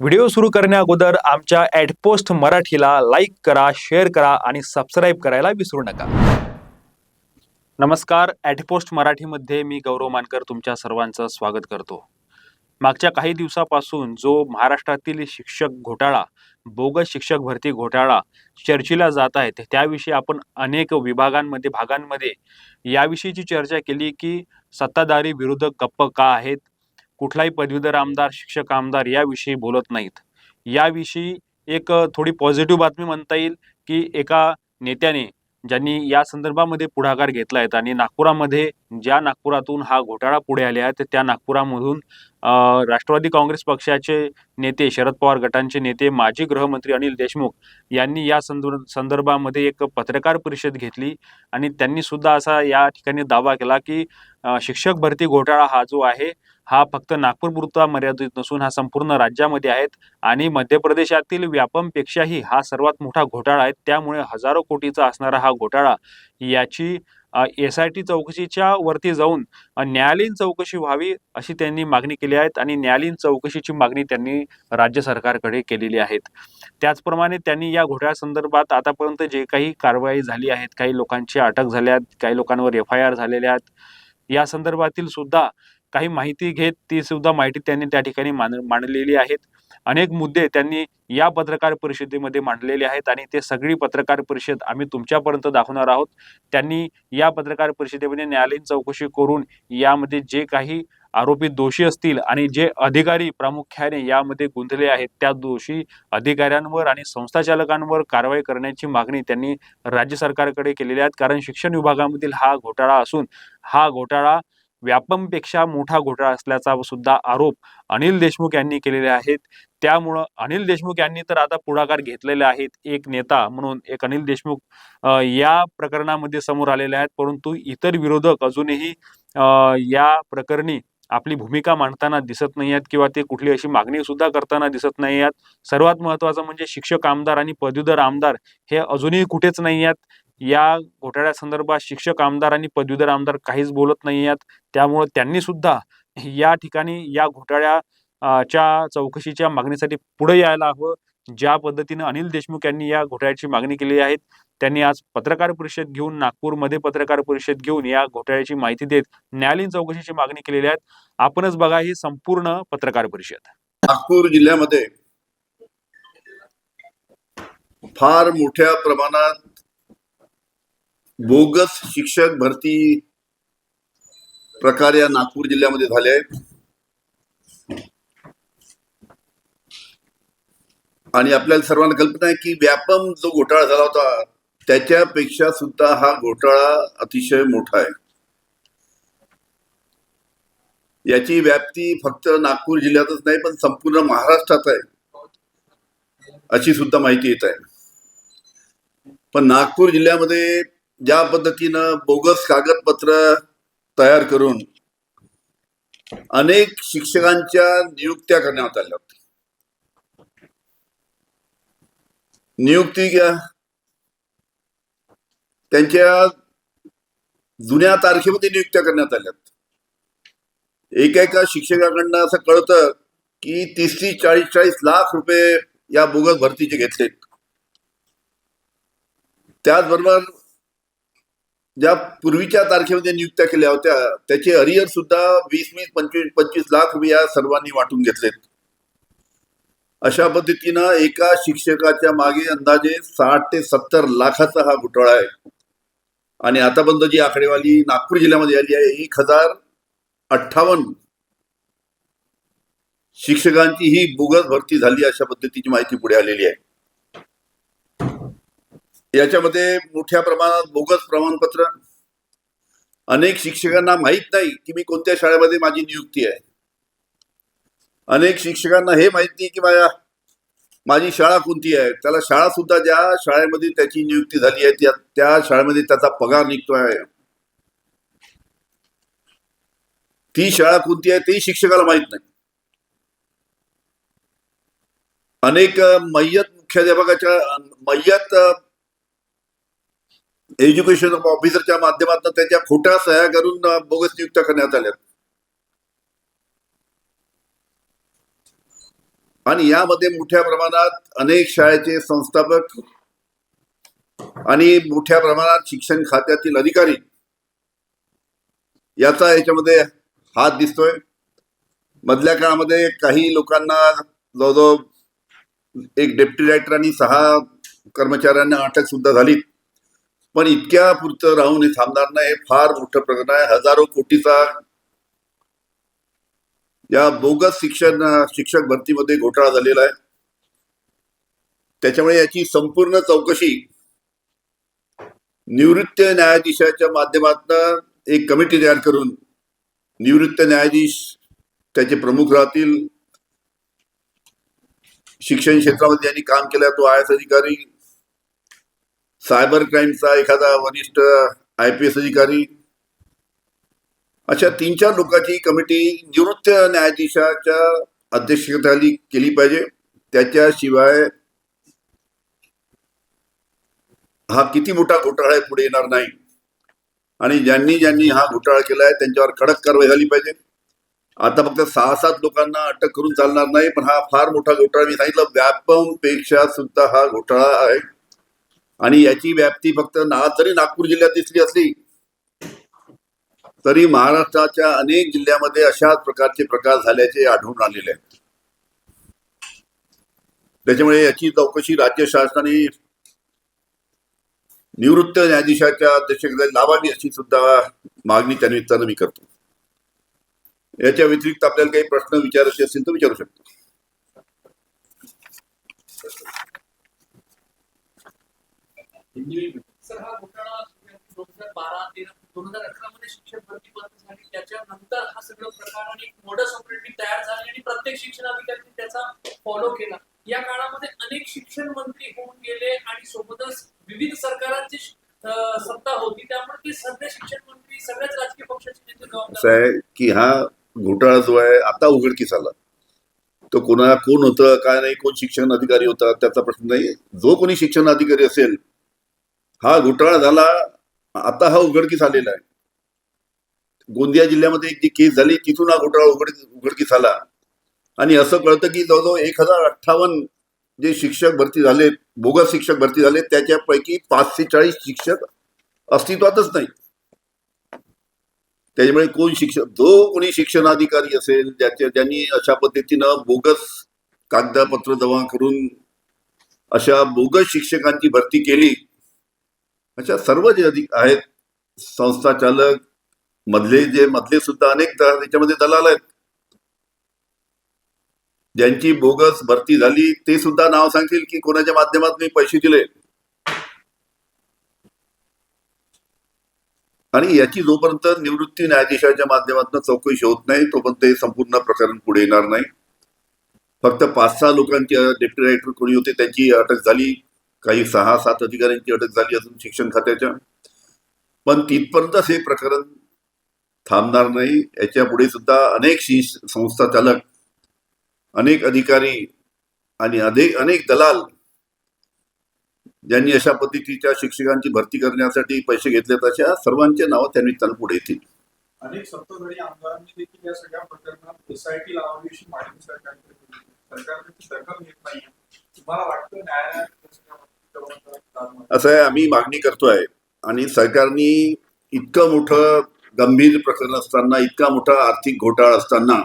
Video सुरू करण्या अगोदर आमच्या ॲडपोस्ट मराठीला लाईक करा शेअर करा आणि सबस्क्राईब करायला विसरू नका. नमस्कार. ॲडपोस्ट मराठीमध्ये मी गौरव मानकर तुमच्या सर्वांचं स्वागत करतो. मागच्या काही दिवसापासून जो महाराष्ट्रातील शिक्षक घोटाळा बोगस शिक्षक भरती घोटाळा चर्चेला जात आहेत त्याविषयी आपण अनेक विभागांमध्ये भागांमध्ये याविषयीची चर्चा केली की सत्ताधारी विरोधक गप्प का आहेत? कुठलाही पदवीधर आमदार शिक्षक आमदार याविषयी बोलत नाहीत. याविषयी एक थोडी पॉझिटिव्ह बातमी म्हणता येईल की एका नेत्याने ज्यांनी या संदर्भामध्ये पुढाकार घेतला आहे आणि नागपुरामध्ये ज्या नागपुरातून हा घोटाळा पुढे आले आहेत त्या नागपुरामधून राष्ट्रवादी काँग्रेस पक्षाचे नेते शरद पवार गटांचे नेते माजी गृहमंत्री अनिल देशमुख यांनी या संदर्भ संदर्भामध्ये एक पत्रकार परिषद घेतली आणि त्यांनी सुद्धा असा या ठिकाणी दावा केला की शिक्षक भरती घोटाळा हा जो आहे हा फक्त नागपूरपुरता मर्यादित नसून हा संपूर्ण राज्यामध्ये आहेत आणि मध्य प्रदेशातील व्यापमपेक्षाही हा सर्वात मोठा घोटाळा आहे. त्यामुळे हजारो कोटीचा असणारा हा घोटाळा याची एस आय टी चौकशीच्या वरती जाऊन न्यायालयीन चौकशी व्हावी अशी त्यांनी मागणी केली आहे आणि न्यायालयीन चौकशीची मागणी त्यांनी राज्य सरकारकडे केलेली आहेत त्याचप्रमाणे त्यांनी या घोटाळ्यासंदर्भात आतापर्यंत जे काही कारवाई झाली आहेत काही लोकांची अटक झाल्या आहेत काही लोकांवर एफ आय आर झालेल्या आहेत या संदर्भातील सुद्धा काही माहिती घेत ती सुद्धा माहिती त्यांनी त्या ठिकाणी मान मांडलेली आहेत अनेक मुद्दे त्यांनी या पत्रकार परिषदेमध्ये मांडलेले आहेत आणि ते सगळी पत्रकार परिषद आम्ही तुमच्यापर्यंत दाखवणार आहोत. त्यांनी या पत्रकार परिषदेमध्ये न्यायालयीन चौकशी करून यामध्ये जे काही आरोपी दोषी असतील आणि जे अधिकारी प्रामुख्याने यामध्ये गुंतले आहेत त्या दोषी अधिकाऱ्यांवर आणि संस्थाचालकांवर कारवाई करण्याची मागणी त्यांनी राज्य सरकारकडे केलेली आहे. कारण शिक्षण विभागामधील हा घोटाळा असून हा घोटाळा व्यापमपेक्षा मोठा घोटाळा असल्याचा सुद्धा आरोप अनिल देशमुख यांनी केलेले आहेत. त्यामुळं अनिल देशमुख यांनी तर आता पुढाकार घेतलेले आहेत एक नेता म्हणून एक अनिल देशमुख या प्रकरणामध्ये समोर आलेले आहेत. परंतु इतर विरोधक अजूनही या प्रकरणी आपली भूमिका मांडताना दिसत नाही आहेत किंवा ते कुठली अशी मागणी सुद्धा करताना दिसत नाही आहेत. सर्वात महत्वाचं म्हणजे शिक्षक आमदार आणि पदवीधर आमदार हे अजूनही कुठेच नाही आहेत. या घोटाळ्यासंदर्भात शिक्षक आमदार आणि पदवीधर आमदार काहीच बोलत नाही आहेत. त्यामुळे त्यांनी सुद्धा या ठिकाणी या घोटाळ्या च्या चौकशीच्या मागणीसाठी पुढे यायला हवं. ज्या पद्धतीनं अनिल देशमुख यांनी या घोटाळ्याची मागणी केली आहे त्यांनी आज पत्रकार परिषद घेऊन नागपूरमध्ये पत्रकार परिषद घेऊन या घोटाळ्याची माहिती देत न्यायालयीन चौकशीची मागणी केलेली आहे. आपणच बघा ही संपूर्ण पत्रकार परिषद. नागपूर जिल्ह्यामध्ये फार मोठ्या प्रमाणात बोगस शिक्षक भरती प्रकार या नागपूर जिल्ह्यामध्ये झाले आहेत. आणि आपल्याला सर्वांना कल्पना आहे की व्यापम जो घोटाळा झाला होता त्याच्यापेक्षा सुद्धा हा घोटाळा अतिशय मोठा आहे. याची व्याप्ती फक्त नागपूर जिल्ह्यातच नाही पण संपूर्ण महाराष्ट्रात आहे अशी सुद्धा माहिती येत आहे. पण नागपूर जिल्ह्यामध्ये ज्या पद्धतीनं बोगस कागदपत्र तयार करून अनेक शिक्षकांच्या नियुक्त्या करण्यात आल्या होत्या. नियुक्ती घ्या. त्यांच्या जुन्या तारखेमध्ये नियुक्त्या करण्यात आल्यात एका एका शिक्षकाकडनं असं कळतं की तीस तीस चाळीस चाळीस लाख रुपये या बोगस भरतीचे घेतलेत. त्याचबरोबर ज्या पूर्वीच्या तारखेमध्ये नियुक्त्या केल्या होत्या त्याचे अरियर सुद्धा वीस वीस पंचवीस पंचवीस लाख रुपया सर्वांनी वाटून घेतलेत अशा पद्धतीनं एका शिक्षकाच्या मागे अंदाजे साठ ते सत्तर लाखाचा हा घोटाळा आहे. आणि आतापर्यंत जी आकडेवारी नागपूर जिल्ह्यामध्ये आली आहे एक हजार अठ्ठावन्न शिक्षकांची ही बोगस भरती झाली अशा पद्धतीची माहिती पुढे आलेली आहे. याच्यामध्ये मोठ्या प्रमाणात बोगस प्रमाणपत्र. अनेक शिक्षकांना माहीत नाही की मी कोणत्या शाळेमध्ये माझी नियुक्ती आहे. अनेक शिक्षकांना हे माहीत नाही की माझ्या माझी शाळा कोणती आहे. त्याला शाळा सुद्धा ज्या शाळेमध्ये त्याची नियुक्ती झाली आहे त्या त्या शाळेमध्ये त्याचा पगार निघतो आहे ती शाळा कोणती आहे तेही शिक्षकाला माहीत नाही. अनेक मय्यत मुख्याध्यापकाच्या मय्यत एज्युकेशन ऑफिसरच्या माध्यमातून त्याच्या खोट्या सह्या करून बोगस नियुक्त करण्यात आल्या. आणि यामध्ये मोठ्या प्रमाणात अनेक शाळेचे संस्थापक आणि मोठ्या प्रमाणात शिक्षण खात्यातील अधिकारी याचा याच्यामध्ये हात दिसतोय. मधल्या काळामध्ये काही लोकांना जवळजवळ एक डेप्टी डायरेक्टर आणि सहा कर्मचाऱ्यांना अटक सुद्धा झाली पण इतक्या पुरतं राहून हे थांबणार नाही हे फार मोठं प्रकरण आहे. हजारो कोटीचा या बोगस शिक्षण शिक्षक भरतीमध्ये घोटाळा झालेला आहे. त्याच्यामुळे याची संपूर्ण चौकशी निवृत्त न्यायाधीशाच्या माध्यमातून एक कमिटी तयार करून निवृत्त न्यायाधीश त्याचे प्रमुख राहतील. शिक्षण क्षेत्रामध्ये ज्यांनी काम केलं तो आय एस अधिकारी सायबर क्राईमचा एखादा वरिष्ठ आय पी एस अधिकारी अशा तीन चार लोकांची कमिटी निवृत्त न्यायाधीशाच्या अध्यक्षतेखाली केली पाहिजे. त्याच्याशिवाय हा किती मोठा घोटाळा आहे पुढे येणार नाही. आणि ज्यांनी ज्यांनी हा घोटाळा केला आहे त्यांच्यावर कडक कारवाई झाली पाहिजे. आता फक्त सहा सात लोकांना अटक करून चालणार नाही पण हा फार मोठा घोटाळा मी सांगितलं व्यापमपेक्षा सुद्धा हा घोटाळा आहे. आणि याची व्याप्ती फक्त ना जरी नागपूर जिल्ह्यात दिसली असली तरी महाराष्ट्राच्या अनेक जिल्ह्यामध्ये अशाच प्रकारचे प्रकार झाल्याचे आढळून आलेले आहेत. त्याच्यामुळे याची चौकशी राज्य शासनाने निवृत्त न्यायाधीशाच्या अध्यक्षतेखाली लावावी अशी सुद्धा मागणी त्या निमित्तानं मी करतो. याच्या व्यतिरिक्त आपल्याला काही प्रश्न विचारायचे असतील तर विचारू शकतो. सर हा घोटाळा दोन हजार बारा तेरा दोन हजार अठरा मध्ये शिक्षक भरती बंद झाली. त्याच्यानंतर हा सगळं प्रकार आणि मोडस ऑपरेटिंग तयार झाले आणि प्रत्येक शिक्षण अधिकाऱ्यांनी त्याचा फॉलो केला. या काळामध्ये अनेक शिक्षण मंत्री होऊन गेले आणि सोबतच विविध सरकारांची सत्ता होती. त्यामुळे ते सध्या शिक्षण मंत्री सगळ्याच राजकीय पक्षाचे नेते जबाबदार की हा घोटाळा जो आहे आता उघडकीस आला. तो कोणा कोण होतं काय नाही कोण शिक्षण अधिकारी होता त्याचा प्रश्न नाही. जो कोणी शिक्षण अधिकारी असेल हा घोटाळा झाला. आता हा उघडकीस आलेला आहे. गोंदिया जिल्ह्यामध्ये एक जी केस झाली तिथून हा घोटाळा उघड उघडकीस आला. आणि असं कळतं की जवळजवळ एक हजार अठ्ठावन्न जे शिक्षक भरती झाले बोगस शिक्षक भरती झाले त्याच्यापैकी पाचशे चाळीस शिक्षक अस्तित्वातच नाही त्याच्यामुळे कोण शिक्षक जो कोणी शिक्षणाधिकारी असेल ज्याच्या ज्यांनी अशा पद्धतीनं बोगस कागदपत्र जमा करून अशा बोगस शिक्षकांची भरती केली अशा सर्व जे अधिक आहेत संस्था चालक मधले जे मधले सुद्धा अनेक त्याच्यामध्ये दलाल आहेत. ज्यांची बोगस भरती झाली ते सुद्धा नाव सांगतील की कोणाच्या माध्यमातून मी पैसे दिले. आणि याची जोपर्यंत निवृत्ती न्यायाधीशाच्या माध्यमातून चौकशी होत नाही तोपर्यंत हे संपूर्ण प्रकरण पुढे येणार नाही. फक्त पाच सहा लोकांची डेप्युटी डायरेक्टर कोणी होते त्यांची अटक झाली. काही सहा सात अधिकाऱ्यांची अटक झाली अजून शिक्षण खात्याच्या. पण तिथपर्यंतच हे प्रकरण थांबणार नाही. याच्यापुढे सुद्धा अनेक शिश- संस्था चालक अनेक अधिकारी आणि अनेक अनेक दलाल ज्यांनी अशा पद्धतीच्या शिक्षकांची भरती करण्यासाठी पैसे घेतले अशा सर्वांचे नावं त्यांनी निमित्तानं पुढे येतील. अनेक सत्ताधारी आमदारांनी देखील या सगळ्या प्रकरणात एसआयटी लावावी अशी मागणी सरकारकडे सरकारने दखल घेत तुम्हाला वाटतं न्यायालयात असं आहे आम्ही मागणी करतोय. आणि सरकारनी इतकं मोठं गंभीर प्रकरण असताना इतका मोठा आर्थिक घोटाळा असताना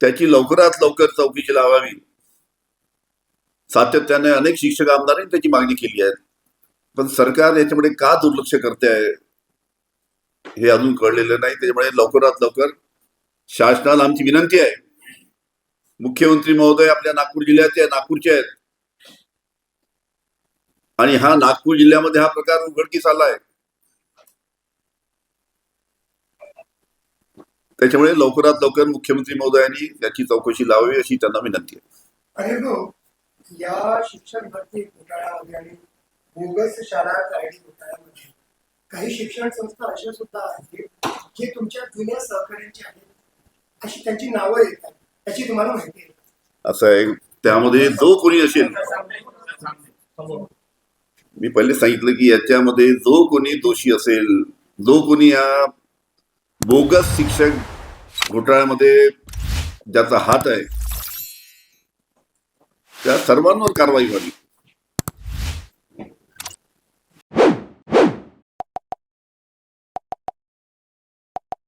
त्याची लवकरात लवकर चौकशी लावावी. सातत्याने अनेक शिक्षक आमदारांनी त्याची मागणी केली आहे. पण सरकार याच्यामध्ये का दुर्लक्ष करते आहे हे अजून कळलेलं नाही. त्याच्यामुळे लवकरात लवकर शासनाला आमची विनंती आहे. मुख्यमंत्री महोदय आपल्या नागपूर जिल्ह्याचे नागपूरचे आहेत. आणि हा नागपूर जिल्ह्यामध्ये हा प्रकार उघडकीस आलाय. त्याच्यामुळे लवकरात लवकर मुख्यमंत्री महोदयांनी याची चौकशी लावावी अशी त्यांना विनंती आहे. अरे हो या शिक्षण भरती घोटाळ्यामध्ये आणि बोगस शाळा आयडी घोटाळ्यामध्ये काही शिक्षण संस्था अशा सुद्धा आहेत जे तुमच्या जुन्या सहकार्यांचे आहेत. अशी त्यांची नावं येतात त्याची तुम्हाला माहिती आहे असं आहे. त्यामध्ये जो कोणी असेल मी पहिले सांगितलं की याच्यामध्ये जो कोणी दोषी असेल जो कोणी या बोगस शिक्षक घोटाळ्यामध्ये ज्याचा हात आहे त्या सर्वांवर कारवाई व्हावी.